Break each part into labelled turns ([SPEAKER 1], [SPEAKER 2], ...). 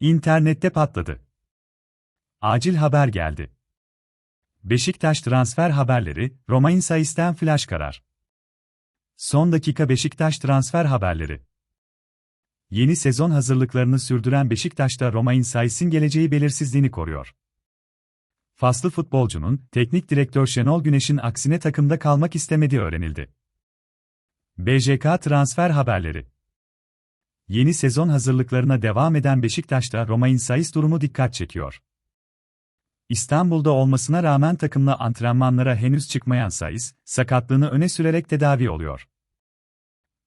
[SPEAKER 1] İnternette patladı. Acil haber geldi. Beşiktaş transfer haberleri, Roma Inside'den flash karar. Son dakika Beşiktaş transfer haberleri. Yeni sezon hazırlıklarını sürdüren Beşiktaş'ta Roma Inside'in geleceği belirsizliğini koruyor. Faslı futbolcunun, teknik direktör Şenol Güneş'in aksine takımda kalmak istemediği öğrenildi. BJK transfer haberleri. Yeni sezon hazırlıklarına devam eden Beşiktaş'ta Roma Insight durumu dikkat çekiyor. İstanbul'da olmasına rağmen takımla antrenmanlara henüz çıkmayan Saiz, sakatlığını öne sürerek tedavi oluyor.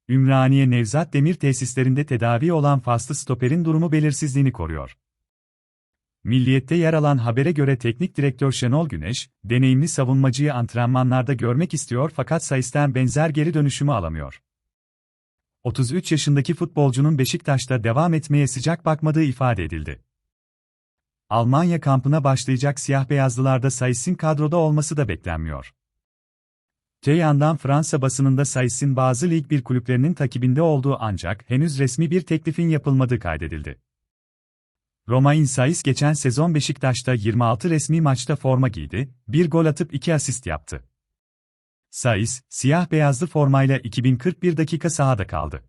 [SPEAKER 1] Ümraniye Nevzat Demir tesislerinde tedavi olan faslı stoperin durumu belirsizliğini koruyor. Milliyet'te yer alan habere göre teknik direktör Şenol Güneş, deneyimli savunmacıyı antrenmanlarda görmek istiyor fakat Saiz'ten benzer geri dönüşümü alamıyor. 33 yaşındaki futbolcunun Beşiktaş'ta devam etmeye sıcak bakmadığı ifade edildi. Almanya kampına başlayacak siyah beyazlılarda Saiz'in kadroda olması da beklenmiyor. Te yandan Fransa basınında Saiz'in bazı Lig 1 kulüplerinin takibinde olduğu ancak henüz resmi bir teklifin yapılmadığı kaydedildi. Roma Insais geçen sezon Beşiktaş'ta 26 resmi maçta forma giydi, bir gol atıp 2 asist yaptı. Saiz, siyah beyazlı formayla 2041 dakika sahada kaldı.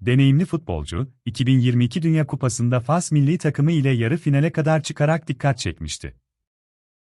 [SPEAKER 1] Deneyimli futbolcu, 2022 Dünya Kupası'nda Fas milli takımı ile yarı finale kadar çıkarak dikkat çekmişti.